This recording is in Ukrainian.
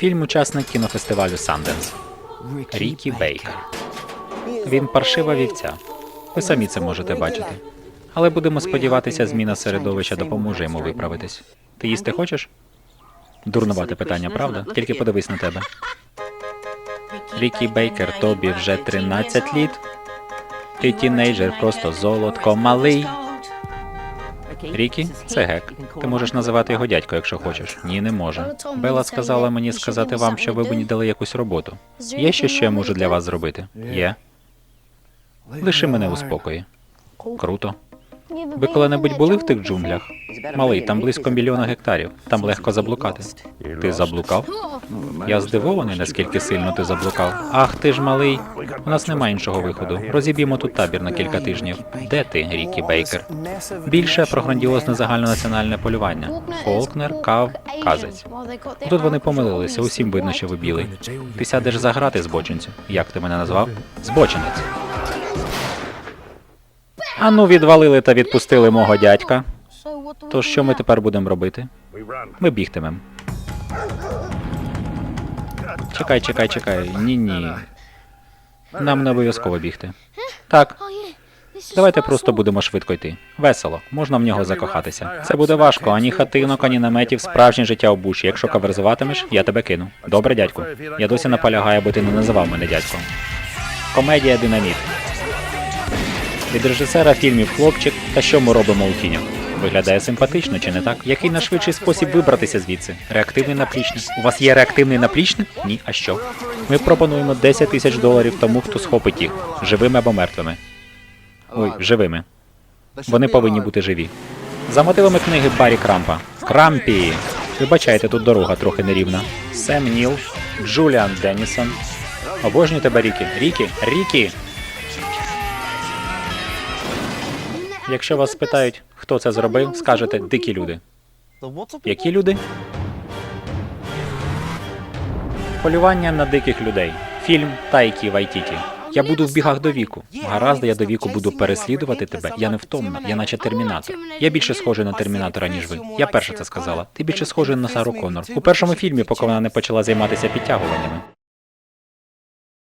Фільм учасник кінофестивалю Санденс. Рікі Бейкер. Він паршива вівця. Ви самі це можете бачити. Але будемо сподіватися, зміна середовища допоможе йому виправитись. Ти їсти хочеш? Дурнувате питання, правда? Тільки подивись на тебе. Рікі Бейкер, тобі вже 13 літ. Ти тінейджер, просто золотко малий. Рікі, це гек. Ти можеш називати його дядько, якщо хочеш. Ні, не може. Белла сказала мені сказати вам, що ви мені дали якусь роботу. Є ще, що я можу для вас зробити? Є. Лиши мене у спокої. Круто. Ви коли-небудь були в тих джунглях? Малий, там близько мільйона гектарів. Там легко заблукати. Ти заблукав? Я здивований, наскільки сильно ти заблукав. Ах, ти ж малий. У нас немає іншого виходу. Розіб'ємо тут табір на кілька тижнів. Де ти, Рікі Бейкер? Більше про грандіозне загальнонаціональне полювання. Фолкнер, Кав, Казець. Тут вони помилилися, усім видно, що ви білий. Ти сядеш за грати, збочинцю. Як ти мене назвав? Збочинець. Ану, відвалили та відпустили мого дядька. То що ми тепер будемо робити? Ми бігтимемо. Чекай, чекай, чекай. Ні, ні. Нам не обов'язково бігти. Так, давайте просто будемо швидко йти. Весело, можна в нього закохатися. Це буде важко, ані хатинок, ані наметів, справжнє життя в буші. Якщо каверзуватимеш, я тебе кину. Добре, дядьку. Я досі наполягаю, аби ти не називав мене дядьком. Комедія Динаміт. Від режисера фільмів Хлопчик та що ми робимо у тінях. Виглядає симпатично, чи не так? Який найшвидший спосіб вибратися звідси? Реактивний наплічник. У вас є реактивний наплічник? Ні, а що? Ми пропонуємо 10 тисяч доларів тому, хто схопить їх, живими або мертвими. Ой, живими. Вони повинні бути живі. За мотивами книги Баррі Крампа. Крампі. Вибачайте, тут дорога трохи нерівна. Сем Ніл, Джуліан Деннісон. Обожнюю тебе, Рікі. Рікі, Рікі. Якщо вас спитають, хто це зробив, скажете дикі люди. Які люди? Полювання на диких людей. Фільм Тайкі Вайтіті. Я буду в бігах до віку. Гаразд, я до віку буду переслідувати тебе. Я невтомна, я наче термінатор. Я більше схожий на термінатора, ніж ви. Я перша це сказала. Ти більше схожий на Сару Коннор. У першому фільмі, поки вона не почала займатися підтягуваннями.